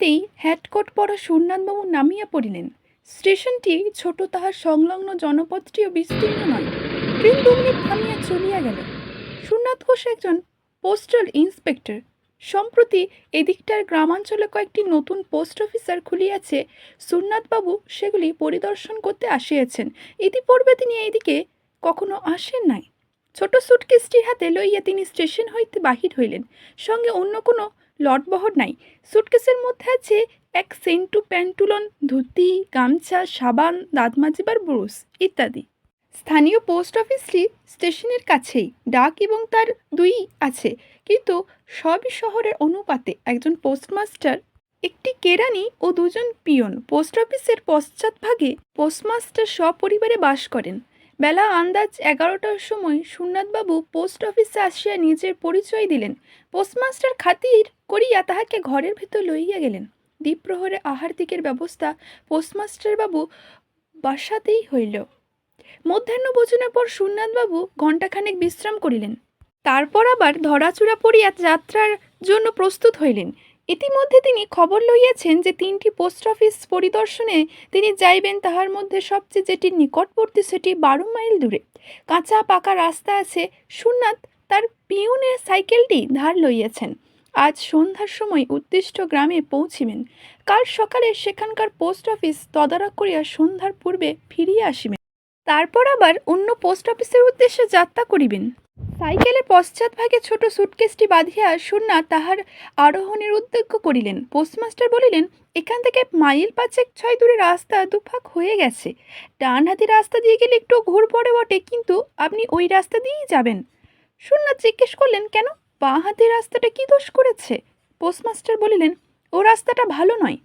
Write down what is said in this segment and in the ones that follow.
থামিতেই হ্যাটকোট পরা সুরনাথবাবু নামিয়া পড়িলেন। স্টেশনটি ছোট তাহার সংলগ্ন জনপদটিও বিস্তীর্ণ নয়। ট্রেন দু মিনিট থামিয়া চলিয়া গেল। সুরনাথ ঘোষ একজন পোস্টাল ইন্সপেক্টর সম্প্রতি এদিকটার গ্রামাঞ্চলে কয়েকটি নতুন পোস্ট অফিসার খুলিয়াছে, সুরনাথবাবু সেগুলি পরিদর্শন করতে আসিয়াছেন। ইতিপূর্বে তিনি এইদিকে কখনো আসেন নাই। ছোট সুটকেসটি হাতে লইয়া তিনি স্টেশন হইতে বাহির হইলেন। সঙ্গে অন্য কোনো লটবহর নাই। সুটকেসের মধ্যে আছে এক সেন্টু প্যান্টুলন, ধুতি, গামছা, সাবান, দাঁত মাজিবার ব্রুশ ইত্যাদি। স্থানীয় পোস্ট অফিসটি স্টেশনের কাছেই, ডাক এবং তার দুই আছে। কিন্তু সবই শহরের অনুপাতে একজন পোস্টমাস্টার, একটি কেরানি ও দুজন পিয়ন। পোস্ট অফিসের পশ্চাৎভাগে পোস্টমাস্টার সপরিবারে বাস করেন। বেলা আন্দাজ এগারোটার সময় সুনাথবাবু পোস্ট অফিসে আসিয়া নিজের পরিচয় দিলেন। পোস্টমাস্টার খাতির করিয়া তাহাকে ঘরের ভেতর লইয়া গেলেন। দ্বীপ্রহরে আহার দিকের ব্যবস্থা পোস্টমাস্টারবাবু বাসাতেই হইল। মধ্যাহ্ন ভোজনের পর সুনাথবাবু ঘণ্টাখানেক বিশ্রাম করিলেন। তারপর আবার ধরাচূড়া পড়িয়া যাত্রার জন্য প্রস্তুত হইলেন। ইতিমধ্যে তিনি খবর লইয়াছেন যে তিনটি পোস্ট অফিস পরিদর্শনে তিনি যাইবেন তাহার মধ্যে সবচেয়ে যেটি নিকটবর্তী সেটি বারো মাইল দূরে। কাঁচা পাকা রাস্তা আছে। সুনাথ তার পিউনের সাইকেলটি ধার লইয়াছেন। আজ সন্ধ্যার সময় উদ্দিষ্ট গ্রামে পৌঁছিবেন। কাল সকালে সেখানকার পোস্ট অফিস তদারক করিয়া সন্ধ্যার পূর্বে ফিরিয়া আসিবেন। তারপর আবার অন্য পোস্ট অফিসের উদ্দেশ্যে যাত্রা করিবেন। সাইকেলের পশ্চাৎভাগে ছোট সুটকেসটি বাঁধিয়া সুন্না তাহার আরোহণের উদ্যোগ করিলেন। পোস্টমাস্টার বলিলেন, এখান থেকে মাইল পাঁচেক ছয় দূরে রাস্তা দুফাক হয়ে গেছে। ডান হাতি রাস্তা দিয়ে গেলে একটু ঘুর পড়ে বটে, কিন্তু আপনি ওই রাস্তা দিয়েই যাবেন। সুন্না জিজ্ঞেস করলেন, কেন? বাঁ হাতে রাস্তাটা কি দোষ করেছে? পোস্টমাস্টার বলিলেন, ও রাস্তাটা ভালো নয়।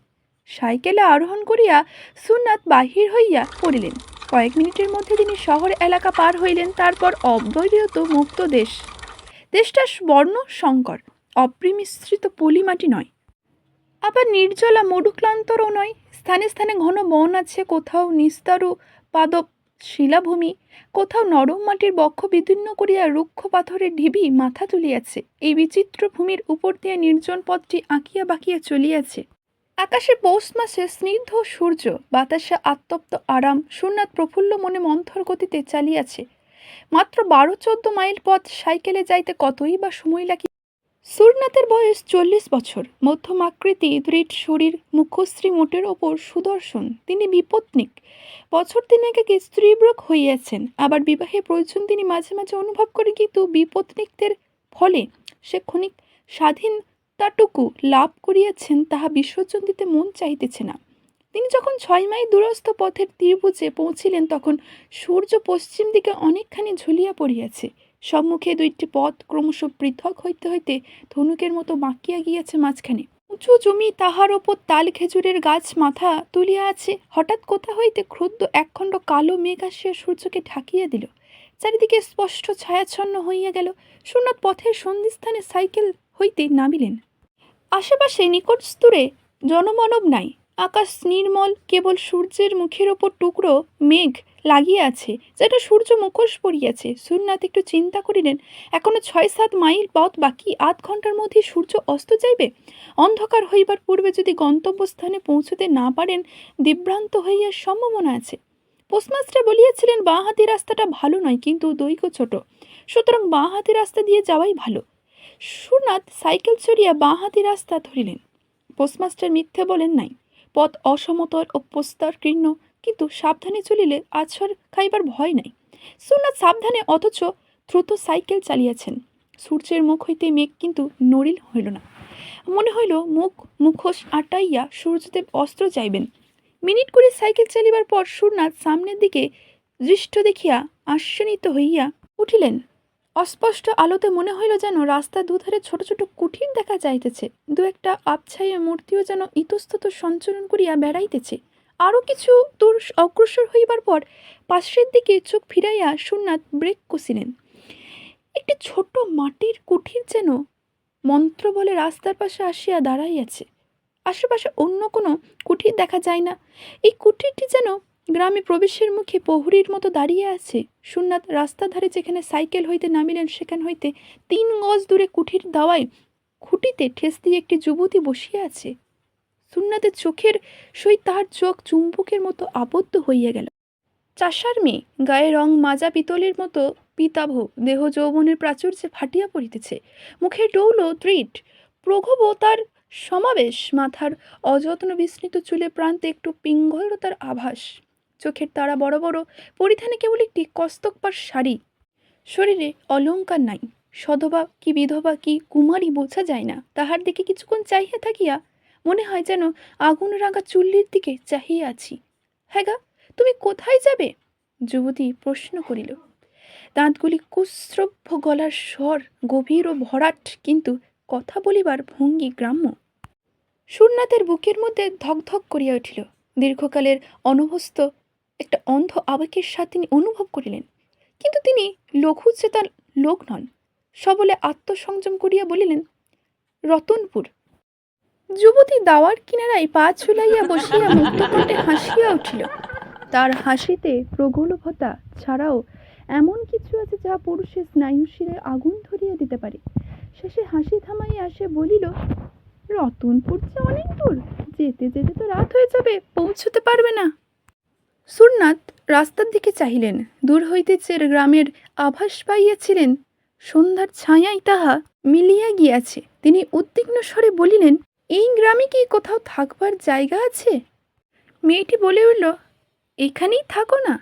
সাইকেলে আরোহণ করিয়া সুন্নাত বাহির হইয়া পড়িলেন। কয়েক মিনিটের মধ্যে তিনি শহর এলাকা পার হইলেন, তারপর অব্যবহৃত মুক্ত দেশ। দেশটা বর্ণ সংকর, অপ্রিমিশ্রিত পলিমাটি নয়। আবার নির্জলা মরুক্লান্তরও নয়। স্থানে স্থানে ঘন বন আছে, কোথাও নিস্তারু পাদপ শিলাভূমি। কোথাও নরম মাটির বক্ষ বিদীর্ণ করিয়া রুক্ষ পাথরের ঢিবি মাথা তুলিয়াছে। এই বিচিত্র ভূমির উপর দিয়ে নির্জন পথটি আঁকিয়া বাঁকিয়া চলিয়াছে। আকাশে পৌষ মাসে স্নিগ্ধ সূর্য, বাতাসে আত্মপ্ত আরাম সুনাথ প্রফুল্ল মনে মন্থর গতিতে চালিয়াছে। মাত্র বারো চোদ্দ মাইল পথ সাইকেলে যাইতে কতই বা সময় লাগি সুরনাথের বয়স চল্লিশ বছর। মধ্যম আকৃতি, দৃঢ় শরীর, মুখশ্রী মোটের ওপর সুদর্শন। তিনি বিপত্নিক। বছর তিনেক আগে স্ত্রীব্রক হইয়াছেন। আবার বিবাহে প্রয়োজন তিনি মাঝে মাঝে অনুভব করে কিন্তু বিপত্নিকদের ফলে সে ক্ষণিক স্বাধীন তাটুকু লাভ করিয়াছেন তাহা বিসর্জন দিতে মন চাইতেছে না। তিনি যখন ছয় মাইল দূরস্থ পথের ত্রিভুজে পৌঁছিলেন তখন সূর্য পশ্চিম দিকে অনেকখানি ঝুলিয়া পড়িয়াছে। সম্মুখে দুইটি পথ ক্রমশ পৃথক হইতে হইতে ধনুকের মতো বাঁকিয়া গিয়াছে মাঝখানে। উঁচু জমি তাহার ওপর তাল খেজুরের গাছ মাথা তুলিয়া আছে। হঠাৎ কোথা হইতে ক্ষুদ্র একখণ্ড কালো মেঘ আসিয়া সূর্যকে ঢাকিয়া দিল। চারিদিকে স্পষ্ট ছায়াচ্ছন্ন হইয়া গেল। সুনাথ পথের সন্ধিস্থানে সাইকেল হইতে নামিলেন। আশেপাশে নিকটস্তূরে জনমানব নাই। আকাশ নির্মল, কেবল সূর্যের মুখের ওপর টুকরো মেঘ লাগিয়া আছে, যেটা সূর্য মুখোশ পড়িয়াছে সুরনাথ একটু চিন্তা করিলেন, এখনও ছয় সাত মাইল পথ বাকি, আধ ঘণ্টার মধ্যে সূর্য অস্ত যাইবে? অন্ধকার হইবার পূর্বে যদি গন্তব্যস্থানে পৌঁছতে না পারেন দিভ্রান্ত হইয়ার সম্ভাবনা আছে। পোস্টমাস্টার বলিয়াছিলেন বাঁ হাতি রাস্তাটা ভালো নয়, কিন্তু দৈর্ঘ্য ছোট। সুতরাং বাঁ হাতি রাস্তা দিয়ে যাওয়াই ভালো। সুনাথ সাইকেল চড়িয়া বাঁ হাতি রাস্তা ধরিলেন। পোস্টমাস্টার মিথ্যে বলেন নাই, পথ অসমতল ও প্রস্তরকীর্ণ কিন্তু সাবধানে চলিলে আছর খাইবার ভয় নাই। সুনাথ সাবধানে অথচ দ্রুত সাইকেল চালিয়েছেন। সূর্যের মুখ হইতে মেঘ কিন্তু নড়িল হইল না। মনে হইল মুখ, মুখোশ আটাইয়া সূর্যদেব অস্ত্র চাইবেন। মিনিট করে সাইকেল চালিবার পর সুরনাথ সামনের দিকে দৃষ্ট দেখিয়া আশ্চর্যিত হইয়া উঠিলেন। অস্পষ্ট আলোতে মনে হইল যেন রাস্তার দুধারে ছোট ছোট কুঠির দেখা যাইতেছে। দু একটা আবছাইয়া মূর্তিও যেন ইতস্তত সঞ্চরণ করিয়া বেড়াইতেছে। আরও কিছু দূর অগ্রসর হইবার পর পাশের দিকে চোখ ফিরাইয়া সুনাথ ব্রেক কষিলেন। একটি ছোট মাটির কুঠির যেন মন্ত্র বলে রাস্তার পাশে আসিয়া দাঁড়াইয়াছে। আশেপাশে অন্য কোনো কুঠির দেখা যায় না। এই কুঠিরটি যেন গ্রামে প্রবেশের মুখে প্রহরীর মতো দাঁড়িয়ে আছে। সুনাথ রাস্তার ধারে যেখানে সাইকেল হইতে নামিলেন, সেখান হইতে তিন গজ দূরে কুঠির দাওয়ায় খুঁটিতে ঠেস দিয়ে একটি যুবতী বসিয়া আছে। সুন্নাতের চোখের সই তাহার চোখ চুম্বকের মতো আবদ্ধ হইয়া গেল। চাষার মেয়ে গায়ে রং মাজা পিতলের মতো পিতাভ দেহ যৌবনের প্রাচুর্যে ফাটিয়া পড়িতেছে। মুখে ডৌল দৃঢ় প্রঘব তার সমাবেশ মাথার অযত্ন বিস্মৃত চুলে প্রান্তে একটু পিঙ্গলতার আভাস। চোখের তারা বড় বড়, পরিধানে কেবল একটি কস্তকপার শাড়ি। শরীরে অলঙ্কার নাই। সধবা কি বিধবা কি কুমারী বোঝা যায় না। তাহার দিকে কিছুক্ষণ চাহিয়া থাকিয়া মনে হয় যেন আগুন রাঙা চুল্লির দিকে চাহিয়া আছি। হ্যাঁ গা, তুমি কোথায় যাবে? যুবতী প্রশ্ন করিল। দাঁতগুলি কুশ্রব্য গলার স্বর, গভীর ও ভরাট, কিন্তু কথা বলিবার ভঙ্গি গ্রাম্য। সুরনাথের বুকের মধ্যে ধকধক করিয়া উঠিল। দীর্ঘকালের অনভস্ত একটা অন্ধ আবেগের সাথে তিনি অনুভব করিলেন। কিন্তু তিনি লঘু চেতার লোক নন। সবলে আত্মসংযম করিয়া বলিলেন, রতনপুর যুবতী দাওয়ার কিনারায় পা ছুলাইয়া বসিয়া মুক্তকণ্ঠে হাসিয়া উঠিল। তার হাসিতে প্রগলভতা ছাড়াও এমন কিছু আছে যা পুরুষের স্নায়ুশিরে আগুন ধরিয়া দিতে পারে। শেষে হাসি থামাইয়া সে বলিল, রতনপুর যে অনেক দূর, যেতে যেতে তো রাত হয়ে যাবে, পৌঁছতে পারবে না। সুরনাথ রাস্তার দিকে চাহিলেন। দূর হইতে চের গ্রামের আভাস পাইয়াছিলেন। সন্ধ্যার ছায়াই তাহা মিলিয়া গিয়াছে। তিনি উদ্বিগ্ন স্বরে বলিলেন এই গ্রামে কি কোথাও থাকবার জায়গা আছে? মেয়েটি বলে উঠল, এখানেই থাকো না।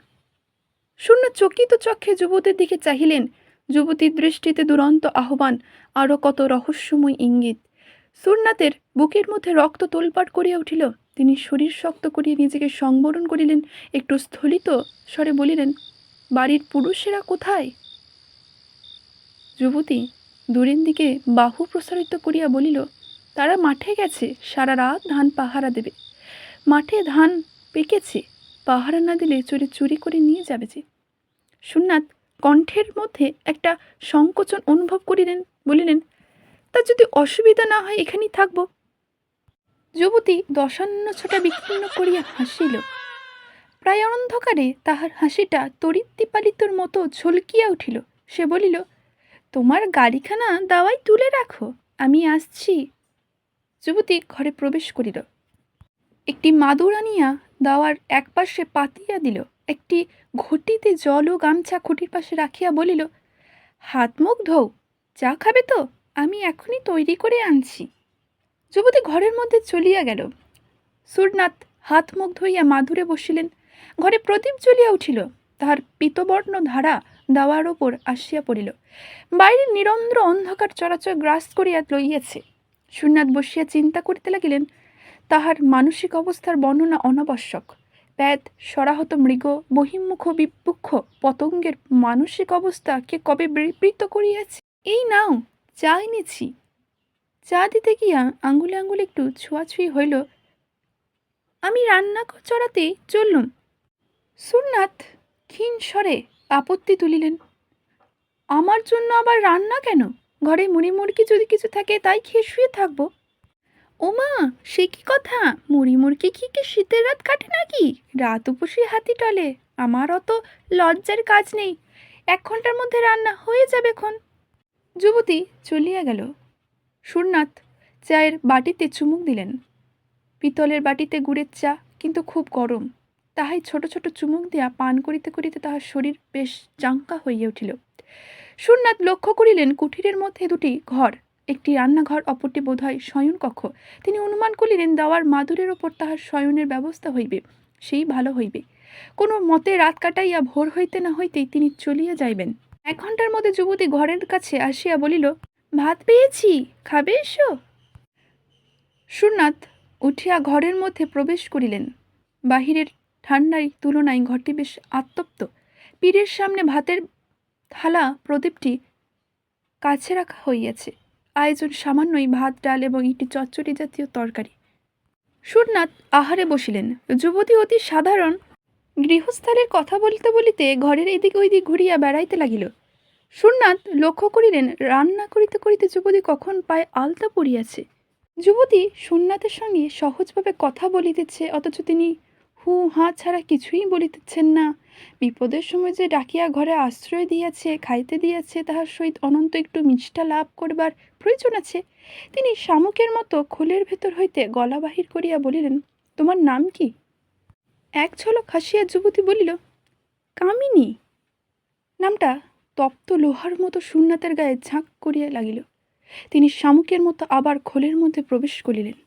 শূন্য চকিত চক্ষে যুবতীর দিকে চাহিলেন। যুবতীর দৃষ্টিতে দুরন্ত আহ্বান আরও কত রহস্যময় ইঙ্গিত। সুরনাথের বুকের মধ্যে রক্ত তোলপাট করিয়া উঠিল। তিনি শরীর শক্ত করিয়া নিজেকে সংবরণ করিলেন। একটু স্থলিত স্বরে বলিলেন, বাড়ির পুরুষেরা কোথায়? যুবতী দূরের দিকে বাহু প্রসারিত করিয়া বলিল তারা মাঠে গেছে, সারা রাত ধান পাহারা দেবে। মাঠে ধান পেকেছে, পাহারা না দিলে চোরে চুরি করে নিয়ে যাবে যে। সুনাথ কণ্ঠের মধ্যে একটা সংকোচন অনুভব করিলেন, বলিলেন, তা যদি অসুবিধা না হয় এখানেই থাকব। যুবতী দশান্ন ছোটা বিকীর্ণ করিয়া হাসিল। প্রায় অন্ধকারে তাহার হাসিটা তরিদ্দীপালিতর মতো ঝলকিয়া উঠিল। সে বলিল, তোমার গাড়িখানা দাওয়াই তুলে রাখো, আমি আসছি। যুবতী ঘরে প্রবেশ করিল। একটি মাদুর আনিয়া দাওয়ার একপাশে পাতিয়া দিল। একটি ঘটিতে জল ও গামছা খুঁটির পাশে রাখিয়া বলিল, হাত মুখ ধৌ চা খাবে তো? আমি এখনই তৈরি করে আনছি। যুবতী ঘরের মধ্যে চলিয়া গেল। সুরনাথ হাত মুখ ধইয়া মাদুরে বসিলেন। ঘরে প্রদীপ জ্বলিয়া উঠিল। তাহার পিতবর্ণ ধারা দাওয়ার ওপর আসিয়া পড়িল। বাইরে নিরন্দ্র অন্ধকার চরাচর গ্রাস করিয়া লইয়াছে। সুরনাথ বসিয়া চিন্তা করিতে লাগিলেন, তাহার মানসিক অবস্থার বর্ণনা অনাবশ্যক। প্যাদ, সরাহত মৃগ বহির্মুখ বিপুক্ষ, পতঙ্গের মানসিক অবস্থা কে কবে বিবৃত করিয়াছে? এই নাও, চা এনেছি। চা দিতে গিয়া আঙ্গুলে আঙ্গুলে একটু ছোঁয়াছুঁই হইল। আমি রান্না চড়াতে চললুম। সুরনাথ ক্ষীণ স্বরে আপত্তি তুলিলেন, আমার জন্য আবার রান্না কেন? ঘরে মুড়ি মুরগি যদি কিছু থাকে, তাই খেয়ে শুয়ে থাকব। ওমা, সে কি কথা? মুড়ি মুরগি কি কি শীতের রাত কাটে নাকি? রাত উপসী হাতি টলে, আমার অত লজ্জার কাজ নেই। এক ঘণ্টার মধ্যে রান্না হয়ে যাবে খন যুবতী চলিয়া গেল। সুরনাথ চায়ের বাটিতে চুমুক দিলেন। পিতলের বাটিতে গুড়ের চা, কিন্তু খুব গরম। তাহাই ছোট ছোট চুমুক দিয়া পান করিতে করিতে তাহার শরীর বেশ চাঙ্কা হইয়া উঠিল। সুরনাথ লক্ষ্য করিলেন কুঠিরের মধ্যে দুটি ঘর, একটি রান্নাঘর, অপরটি বোধ বোধহয় শয়নকক্ষ। তিনি অনুমান করিলেন, দাওয়ার মাদুরের ওপর তাহার শয়নের ব্যবস্থা হইবে, সেই ভালো হইবে। কোনো মতে রাত কাটাইয়া ভোর হইতে না হইতেই তিনি চলিয়া যাইবেন। এক ঘণ্টার মধ্যে যুবতী ঘরের কাছে আসিয়া বলিল, ভাত পেয়েছি, খাবে এসো? সুরনাথ উঠিয়া ঘরের মধ্যে প্রবেশ করিলেন। বাহিরের ঠান্ডার তুলনায় ঘরটি বেশ আত্মপ্ত পীরের সামনে ভাতের থালা প্রদীপটি কাছে রাখা হইয়াছে। আয়োজন সামান্যই ভাত, ডাল এবং একটি চচ্চড়ি জাতীয় তরকারি। সুরনাথ আহারে বসিলেন। যুবতী অতি সাধারণ গৃহস্থালের কথা বলিতে বলিতে ঘরের এদিক ওইদিক ঘুরিয়া বেড়াইতে লাগিল। সুরনাথ লক্ষ্য করিলেন, রান্না করিতে করিতে যুবতী কখন পায়ে আলতা পড়িয়াছে। যুবতী সুরনাথের সঙ্গে সহজভাবে কথা বলিতেছে, অথচ তিনি হু হাঁ ছাড়া কিছুই বলিতেছেন না। বিপদের সময় যে ডাকিয়া ঘরে আশ্রয় দিয়াছে, খাইতে দিয়াছে, তাহার সহিত অনন্ত একটু মিষ্টা লাভ করবার প্রয়োজন আছে। তিনি শামুকের মতো খোলের ভেতর হইতে গলা বাহির করিয়া বলিলেন, তোমার নাম কি? এক ঝলক হাসিয়া যুবতী বলিল, কামিনী। নামটা তপ্ত লোহার মতো সুন্নাতের গায়ে ঝাঁক করিয়া লাগিল। তিনি শামুকের মতো আবার খোলের মধ্যে প্রবেশ করিলেন।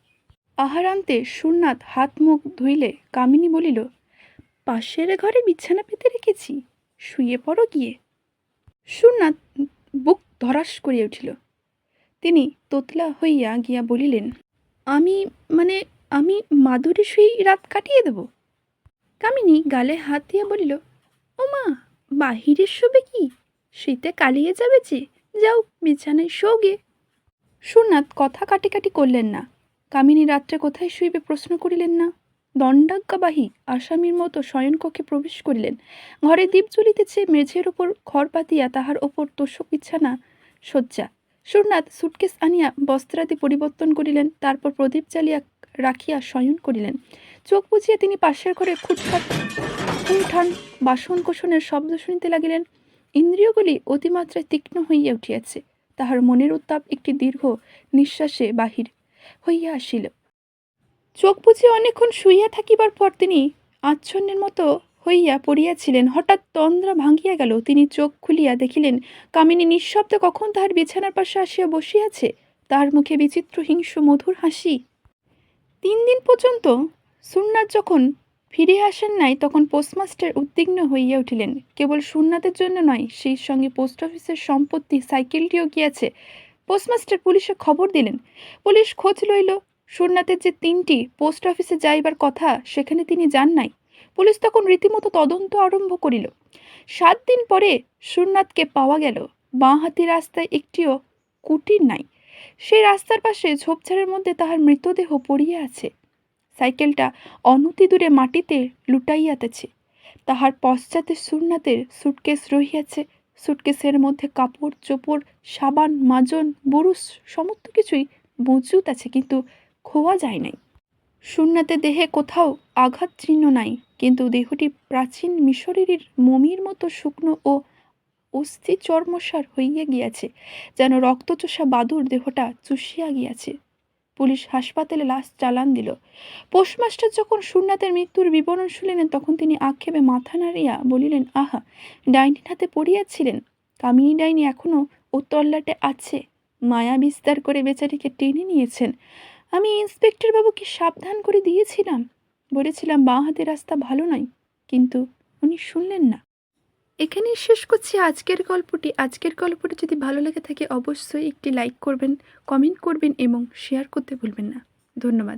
আহারান্তে সুরনাথ হাত মুখ ধুইলে কামিনী বলিল, পাশের ঘরে বিছানা পেতে রেখেছি, শুয়ে পড়ো গিয়ে। সুরনাথ বুক ধরাস করিয়া উঠিল। তিনি তোতলা হইয়া গিয়া বলিলেন, আমি মানে আমি মাদুরি শুই রাত কাটিয়ে দেব? কামিনী গালে হাত দিয়া বলিল ও মা বাহিরে শোবে কি? শীতে কালিয়ে যাবে যে, যাও বিছানায় শোগে। সুরনাথ কথা কাটি কাটি করলেন না। কামিনী রাত্রে কোথায় শুইবে প্রশ্ন করিলেন না। দণ্ডাজ্ঞাবাহী আসামির মতো শয়নকক্ষে প্রবেশ করিলেন। ঘরে দ্বীপ জ্বলিতেছে, মেঝের ওপর খড় পাতিয়া তাহার ওপর তোষক বিছানা শয্যা সুরনাথ সুটকেস আনিয়া বস্ত্রাদি পরিবর্তন করিলেন, তারপর প্রদীপ জ্বালিয়া রাখিয়া শয়ন করিলেন। চোখ বুঝিয়া তিনি পাশের ঘরে খুটখাট ঠুনঠান বাসন কোষণের শব্দ শুনিতে লাগিলেন। ইন্দ্রিয়গুলি অতিমাত্রায় তীক্ষ্ণ হইয়া উঠিয়াছে। তাহার মনের উত্তাপ একটি দীর্ঘ নিঃশ্বাসে বাহির হইয়া আসিল। চোখ বুঝিয়া অনেকক্ষণ শুইয়া থাকিবার পর তিনি আচ্ছন্নের মতো হইয়া পড়িয়াছিলেন। হঠাৎ তন্দ্রা ভাঙিয়া গেল। তিনি চোখ খুলিয়া দেখিলেন, কামিনী নিঃশব্দে কখন তাহার বিছানার পাশে আসিয়া বসিয়াছে? তাহার মুখে বিচিত্র হিংস্র মধুর হাসি। তিন দিন পর্যন্ত সুননাথ যখন ফিরে আসেন নাই, তখন পোস্টমাস্টার উদ্বিগ্ন হইয়া উঠিলেন। কেবল সুননাথের জন্য নয়, সেই সঙ্গে পোস্ট অফিসের সম্পত্তি, সাইকেলটিও গিয়াছে। পোস্টমাস্টার পুলিশে খবর দিলেন। পুলিশ খোঁজ লইল, সুরনাথের যে তিনটি পোস্ট অফিসে যাইবার কথা সেখানে তিনি যান নাই। পুলিশ তখন রীতিমতো তদন্ত আরম্ভ করিল। সাত দিন পরে সুরনাথকে পাওয়া গেল বাঁ হাতি রাস্তায় একটিও কুটির নাই। সেই রাস্তার পাশে ঝোপঝাড়ের মধ্যে তাহার মৃতদেহ পড়িয়া আছে। সাইকেলটা অনতি দূরে মাটিতে লুটাইয়াতেছে। তাহার পশ্চাতে সুরনাথের সুটকেস রহিয়াছে। সুটকেসের মধ্যে কাপড়, চোপড়, সাবান, মাজন বুরুষ সমস্ত কিছুই মজুত আছে, কিন্তু খোয়া যায় নাই। সুন্নাতে দেহে কোথাও আঘাত চিহ্ন নাই, কিন্তু দেহটি প্রাচীন মিশরের মমির মতো শুকনো ও অস্থি চর্মসার হইয়া গিয়াছে, যেন রক্তচোষা বাদুর দেহটা চুষিয়া গিয়াছে। পুলিশ হাসপাতালে লাশ চালান দিল। পোস্টমাস্টার যখন সুন্নাতের মৃত্যুর বিবরণ শুনিলেন, তখন তিনি আক্ষেপে মাথা নাড়িয়া বলিলেন, আহা, ডাইনির হাতে পড়িয়াছিলেন? কামিনী ডাইনি এখনও উত্তল্লাটে আছে। মায়া বিস্তার করে বেচারিকে টেনে নিয়েছেন। আমি ইন্সপেক্টর বাবুকে সাবধান করে দিয়েছিলাম। বলেছিলাম, বাঁ হাতে রাস্তা ভালো নয়। কিন্তু উনি শুনলেন না। এখানেই শেষ করছি আজকের গল্পটি। আজকের গল্পটি যদি ভালো লেগে থাকে, অবশ্যই একটি লাইক করবেন কমেন্ট করবেন এবং শেয়ার করতে ভুলবেন না। ধন্যবাদ।